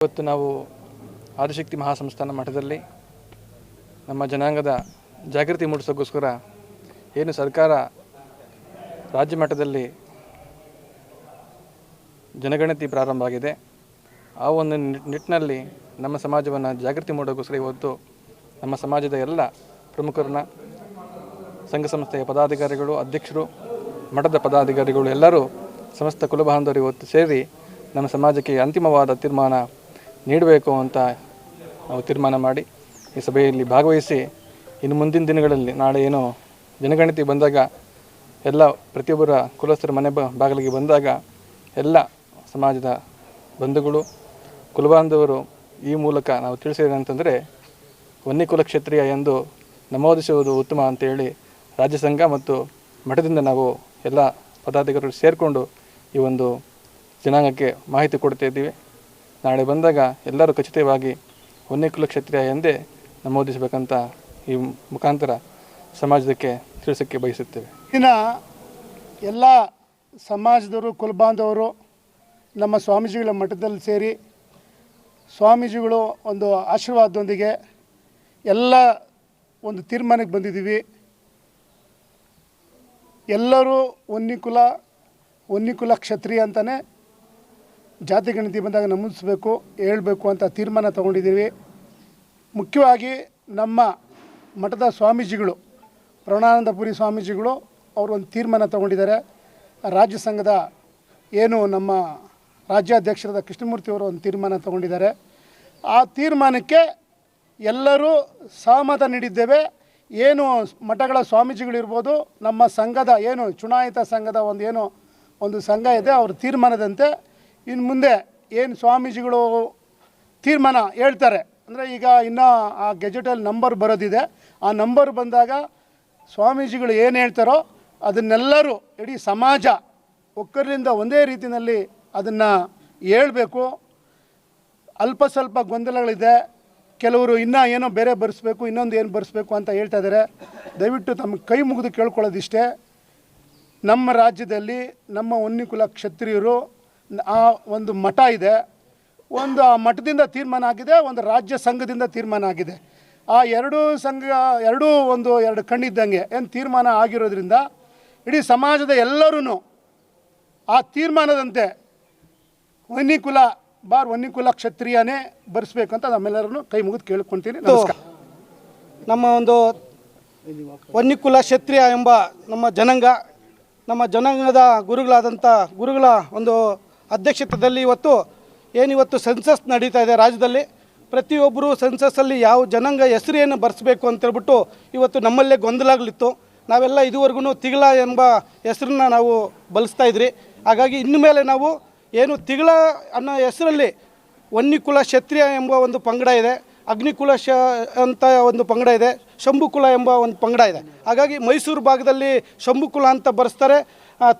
ಇವತ್ತು ನಾವು ಆದಿಶಕ್ತಿ ಮಹಾಸಂಸ್ಥಾನ ಮಠದಲ್ಲಿ ನಮ್ಮ ಜನಾಂಗದ ಜಾಗೃತಿ ಮೂಡಿಸೋಕ್ಕೋಸ್ಕರ ಏನು ಸರ್ಕಾರ ರಾಜ್ಯ ಮಟ್ಟದಲ್ಲಿ ಜನಗಣತಿ ಪ್ರಾರಂಭ ಆಗಿದೆ. ಆ ಒಂದು ನಿಟ್- ನಿಟ್ಟಿನಲ್ಲಿ ನಮ್ಮ ಸಮಾಜವನ್ನು ಜಾಗೃತಿ ಮಾಡೋಕ್ಕೋಸ್ಕರ ಇವತ್ತು ನಮ್ಮ ಸಮಾಜದ ಎಲ್ಲ ಪ್ರಮುಖರನ್ನ ಸಂಘ ಸಂಸ್ಥೆಯ ಪದಾಧಿಕಾರಿಗಳು, ಅಧ್ಯಕ್ಷರು, ಮಠದ ಪದಾಧಿಕಾರಿಗಳು ಎಲ್ಲರೂ ಸಮಸ್ತ ಕುಲಬಾಂಧವರು ಇವತ್ತು ಸೇರಿ ನಮ್ಮ ಸಮಾಜಕ್ಕೆ ಅಂತಿಮವಾದ ತೀರ್ಮಾನ ನೀಡಬೇಕು ಅಂತ ನಾವು ತೀರ್ಮಾನ ಮಾಡಿ ಈ ಸಭೆಯಲ್ಲಿ ಭಾಗವಹಿಸಿ ಇನ್ನು ಮುಂದಿನ ದಿನಗಳಲ್ಲಿ ನಾಳೆ ಏನು ಜನಗಣತಿ ಬಂದಾಗ ಎಲ್ಲ ಪ್ರತಿಯೊಬ್ಬರ ಕುಲಸ್ಥರ ಮನೆ ಬಾಗಿಲಿಗೆ ಬಂದಾಗ ಎಲ್ಲ ಸಮಾಜದ ಬಂಧುಗಳು, ಕುಲಬಾಂಧವರು ಈ ಮೂಲಕ ನಾವು ತಿಳಿಸಿದಂತಂದರೆ ವನ್ಯ ಕುಲಕ್ಷೇತ್ರೀಯ ಎಂದು ನಮೂದಿಸುವುದು ಉತ್ತಮ ಅಂತೇಳಿ ರಾಜ್ಯ ಸಂಘ ಮತ್ತು ಮಠದಿಂದ ನಾವು ಎಲ್ಲ ಪದಾಧಿಕಾರಿಗಳು ಸೇರಿಕೊಂಡು ಈ ಒಂದು ಜನಾಂಗಕ್ಕೆ ಮಾಹಿತಿ ಕೊಡ್ತಾ ಇದ್ದೀವಿ. ನಾಳೆ ಬಂದಾಗ ಎಲ್ಲರೂ ಖಚಿತವಾಗಿ ವನ್ಯಕುಲ ಕ್ಷತ್ರಿಯ ಎಂದೇ ನಮೂದಿಸಬೇಕಂತ ಈ ಮುಖಾಂತರ ಸಮಾಜಕ್ಕೆ ತಿಳಿಸೋಕ್ಕೆ ಬಯಸುತ್ತೇವೆ. ಇನ್ನ ಎಲ್ಲ ಸಮಾಜದವರು, ಕುಲಬಾಂಧವರು, ನಮ್ಮ ಸ್ವಾಮೀಜಿಗಳ ಮಠದಲ್ಲಿ ಸೇರಿ ಸ್ವಾಮೀಜಿಗಳು ಒಂದು ಆಶೀರ್ವಾದದೊಂದಿಗೆ ಎಲ್ಲ ಒಂದು ತೀರ್ಮಾನಕ್ಕೆ ಬಂದಿದ್ದೀವಿ. ಎಲ್ಲರೂ ಒನ್ನಿಕುಲ ಒನ್ನಿಕುಲ ಕ್ಷತ್ರಿಯ ಅಂತಲೇ ಜಾತಿ ಗಣತಿ ಬಂದಾಗ ನಮೂದಿಸಬೇಕು, ಹೇಳಬೇಕು ಅಂತ ತೀರ್ಮಾನ ತಗೊಂಡಿದ್ದೀವಿ. ಮುಖ್ಯವಾಗಿ ನಮ್ಮ ಮಠದ ಸ್ವಾಮೀಜಿಗಳು, ಪ್ರಣಾನಂದಪುರಿ ಸ್ವಾಮೀಜಿಗಳು ಅವರು ಒಂದು ತೀರ್ಮಾನ ತಗೊಂಡಿದ್ದಾರೆ. ರಾಜ್ಯ ಸಂಘದ ಏನು ನಮ್ಮ ರಾಜ್ಯಾಧ್ಯಕ್ಷರಾದ ಕೃಷ್ಣಮೂರ್ತಿಯವರು ಒಂದು ತೀರ್ಮಾನ ತಗೊಂಡಿದ್ದಾರೆ. ಆ ತೀರ್ಮಾನಕ್ಕೆ ಎಲ್ಲರೂ ಸಹಮತ ನೀಡಿದ್ದೇವೆ. ಏನು ಮಠಗಳ ಸ್ವಾಮೀಜಿಗಳಿರ್ಬೋದು ನಮ್ಮ ಸಂಘದ ಏನು ಚುನಾಯಿತ ಸಂಘದ ಒಂದು ಏನು, ಒಂದು ಸಂಘ ಇದೆ, ಅವ್ರ ತೀರ್ಮಾನದಂತೆ ಇನ್ನು ಮುಂದೆ ಏನು ಸ್ವಾಮೀಜಿಗಳು ತೀರ್ಮಾನ ಹೇಳ್ತಾರೆ? ಅಂದರೆ ಈಗ ಇನ್ನು ಆ ಗೆಜೆಟಲ್ಲಿ ನಂಬರ್ ಬರೋದಿದೆ. ಆ ನಂಬರ್ ಬಂದಾಗ ಸ್ವಾಮೀಜಿಗಳು ಏನು ಹೇಳ್ತಾರೋ ಅದನ್ನೆಲ್ಲರೂ ಇಡೀ ಸಮಾಜ ಒಕ್ಕರಿಂದ ಒಂದೇ ರೀತಿಯಲ್ಲಿ ಅದನ್ನು ಹೇಳಬೇಕು. ಅಲ್ಪ ಸ್ವಲ್ಪ ಗೊಂದಲಗಳಿದೆ. ಕೆಲವರು ಇನ್ನೂ ಏನೋ ಬೇರೆ ಬರೆಸ್ಬೇಕು, ಇನ್ನೊಂದು ಏನು ಬರೆಸ್ಬೇಕು ಅಂತ ಹೇಳ್ತಾ ಇದ್ದಾರೆ ದಯವಿಟ್ಟು ತಮ್ಮ ಕೈ ಮುಗಿದು ಕೇಳ್ಕೊಳ್ಳೋದಿಷ್ಟೇ. ನಮ್ಮ ರಾಜ್ಯದಲ್ಲಿ ನಮ್ಮ ಒನ್ನಿಕುಲ ಕ್ಷತ್ರಿಯರು ಆ ಒಂದು ಮಠ ಇದೆ. ಒಂದು ಆ ಮಠದಿಂದ ತೀರ್ಮಾನ ಆಗಿದೆ ಒಂದು ರಾಜ್ಯ ಸಂಘದಿಂದ ತೀರ್ಮಾನ ಆಗಿದೆ. ಆ ಎರಡೂ ಸಂಘ ಎರಡೂ ಒಂದು ಎರಡು ಕಣ್ಣಿದ್ದಂಗೆ ಏನು ತೀರ್ಮಾನ ಆಗಿರೋದ್ರಿಂದ ಇಡೀ ಸಮಾಜದ ಎಲ್ಲರೂ ಆ ತೀರ್ಮಾನದಂತೆ ವನ್ನಿಕುಲ ಬಾರ್ ವನ್ನಿಕುಲ ಕ್ಷತ್ರಿಯನೇ ಅಂತ ನಮ್ಮೆಲ್ಲರನ್ನು ಕೈ ಮುಗಿದು ಕೇಳ್ಕೊತೀನಿ ನಮಸ್ಕಾರ. ನಮ್ಮ ಒಂದು ವನ್ನಿಕುಲ ಕ್ಷತ್ರಿಯ ಎಂಬ ನಮ್ಮ ಜನಾಂಗ ನಮ್ಮ ಜನಾಂಗದ ಗುರುಗಳಾದಂಥ ಗುರುಗಳ ಒಂದು ಅಧ್ಯಕ್ಷತೆಯಲ್ಲಿ ಇವತ್ತು ಏನಿವತ್ತು ಸೆನ್ಸಸ್ ನಡೀತಾ ಇದೆ ರಾಜ್ಯದಲ್ಲಿ, ಪ್ರತಿಯೊಬ್ಬರು ಸೆನ್ಸಸ್ಸಲ್ಲಿ ಯಾವ ಜನಾಂಗ ಹೆಸರೇನು ಬರೆಸಬೇಕು ಅಂತೇಳ್ಬಿಟ್ಟು ಇವತ್ತು ನಮ್ಮಲ್ಲೇ ಗೊಂದಲಾಗಲಿತ್ತು. ನಾವೆಲ್ಲ ಇದುವರೆಗೂ ತಿಗಳ ಎಂಬ ಹೆಸರನ್ನ ನಾವು ಬಳಸ್ತಾ ಇದ್ರಿ. ಹಾಗಾಗಿ ಇನ್ನು ಮೇಲೆ ನಾವು ಏನು ತಿಗಳ ಅನ್ನೋ ಹೆಸರಲ್ಲಿ ವನ್ನಿಕುಲ ಕ್ಷತ್ರಿಯ ಎಂಬ ಒಂದು ಪಂಗಡ ಇದೆ, ಅಗ್ನಿಕುಲ ಶ ಅಂತ ಒಂದು ಪಂಗಡ ಇದೆ, ಶಂಭುಕುಲ ಎಂಬ ಒಂದು ಪಂಗಡ ಇದೆ. ಹಾಗಾಗಿ ಮೈಸೂರು ಭಾಗದಲ್ಲಿ ಶಂಭುಕುಲ ಅಂತ ಬರೆಸ್ತಾರೆ.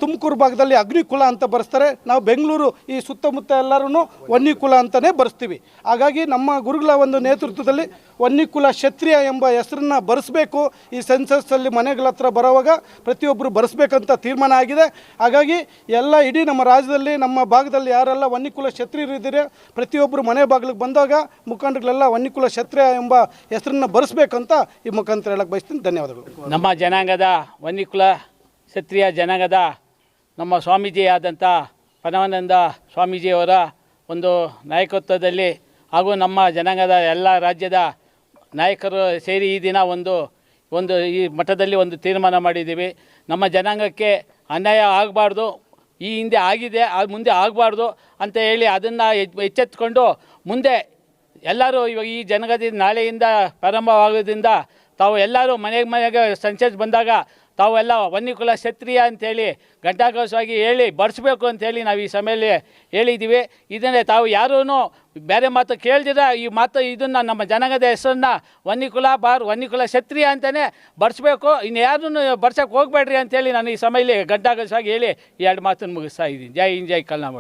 ತುಮಕೂರು ಭಾಗದಲ್ಲಿ ಅಗ್ನಿಕುಲ ಅಂತ ಬರೆಸ್ತಾರೆ. ನಾವು ಬೆಂಗಳೂರು ಈ ಸುತ್ತಮುತ್ತ ಎಲ್ಲರೂ ವನ್ನಿಕುಲ ಅಂತಲೇ ಬರೆಸ್ತೀವಿ. ಹಾಗಾಗಿ ನಮ್ಮ ಗುರುಗಳ ಒಂದು ನೇತೃತ್ವದಲ್ಲಿ ವನ್ನಿಕುಲ ಕ್ಷತ್ರಿಯ ಎಂಬ ಹೆಸರನ್ನ ಬರೆಸ್ಬೇಕು. ಈ ಸೆನ್ಸಸ್ಸಲ್ಲಿ ಮನೆಗಳ ಹತ್ರ ಬರೋವಾಗ ಪ್ರತಿಯೊಬ್ಬರು ಬರೆಸ್ಬೇಕಂತ ತೀರ್ಮಾನ ಆಗಿದೆ. ಹಾಗಾಗಿ ಎಲ್ಲ ಇಡೀ ನಮ್ಮ ರಾಜ್ಯದಲ್ಲಿ, ನಮ್ಮ ಭಾಗದಲ್ಲಿ ಯಾರೆಲ್ಲ ವನ್ನಿಕುಲ ಕ್ಷತ್ರಿಯರು ಇದ್ದೀರಿ ಪ್ರತಿಯೊಬ್ಬರು ಮನೆ ಬಾಗಿಲಿಗೆ ಬಂದಾಗ ಮುಖಂಡಗಳೆಲ್ಲ ವನ್ನಿಕುಲ ಕ್ಷತ್ರಿಯ ಎಂಬ ಹೆಸರನ್ನ ಬರೆಸ್ಬೇಕಂತ ಈ ಮುಖಾಂತರ ಹೇಳಕ್ಕೆ ಬಯಸ್ತೀನಿ. ಧನ್ಯವಾದಗಳು. ನಮ್ಮ ಜನಾಂಗದ ವನ್ಯಕುಲ ಕ್ಷತ್ರಿಯ ಜನಾಂಗದ ನಮ್ಮ ಸ್ವಾಮೀಜಿಯಾದಂಥ ಪರಮಾನಂದ ಸ್ವಾಮೀಜಿಯವರ ಒಂದು ನಾಯಕತ್ವದಲ್ಲಿ ಹಾಗೂ ನಮ್ಮ ಜನಾಂಗದ ಎಲ್ಲ ರಾಜ್ಯದ ನಾಯಕರು ಸೇರಿ ಈ ದಿನ ಒಂದು ಒಂದು ಈ ಮಠದಲ್ಲಿ ಒಂದು ತೀರ್ಮಾನ ಮಾಡಿದ್ದೀವಿ. ನಮ್ಮ ಜನಾಂಗಕ್ಕೆ ಅನ್ಯಾಯ ಆಗಬಾರ್ದು, ಈ ಹಿಂದೆ ಆಗಿದೆ ಅದು ಮುಂದೆ ಆಗಬಾರ್ದು ಅಂತ ಹೇಳಿ ಅದನ್ನು ಎಚ್ಚೆತ್ಕೊಂಡು ಮುಂದೆ ಎಲ್ಲರೂ ಇವಾಗ ಈ ಜನಗದಿಂದ ನಾಳೆಯಿಂದ ಪ್ರಾರಂಭವಾಗೋದ್ರಿಂದ ತಾವು ಎಲ್ಲರೂ ಮನೆಗೆ ಮನೆಗೆ ಸಂಚರಿಸಿ ಬಂದಾಗ ತಾವೆಲ್ಲ ವನ್ಯಕುಲ ಕ್ಷತ್ರಿಯ ಅಂತೇಳಿ ಘಂಟಾಘೋಷವಾಗಿ ಹೇಳಿ ಬಡಿಸ್ಬೇಕು ಅಂತೇಳಿ ನಾವು ಈ ಸಮಯದಲ್ಲಿ ಹೇಳಿದ್ದೀವಿ. ಇದನ್ನೇ ತಾವು ಯಾರೂ ಬೇರೆ ಮಾತು ಕೇಳ್ದಿರ, ಈ ಮಾತು ಇದನ್ನು ನಮ್ಮ ಜನಾಂಗದ ಹೆಸರನ್ನ ವನ್ಯಕುಲ ಬಾರ್ ವನ್ಯಕುಲ ಕ್ಷತ್ರಿಯ ಅಂತಲೇ ಬಡಿಸ್ಬೇಕು ಇನ್ನು ಯಾರೂ ಬರ್ಸೋಕ್ಕೆ ಹೋಗಬೇಡ್ರಿ ಅಂತೇಳಿ ನಾನು ಈ ಸಮಯದಲ್ಲಿ ಘಂಟಾಘೋಷವಾಗಿ ಹೇಳಿ ಎರಡು ಮಾತನ್ನು ಮುಗಿಸ್ತಾ ಇದ್ದೀನಿ. ಜೈ ಹಿಂದ್, ಜೈ ಕಲ್ನಾಮಠ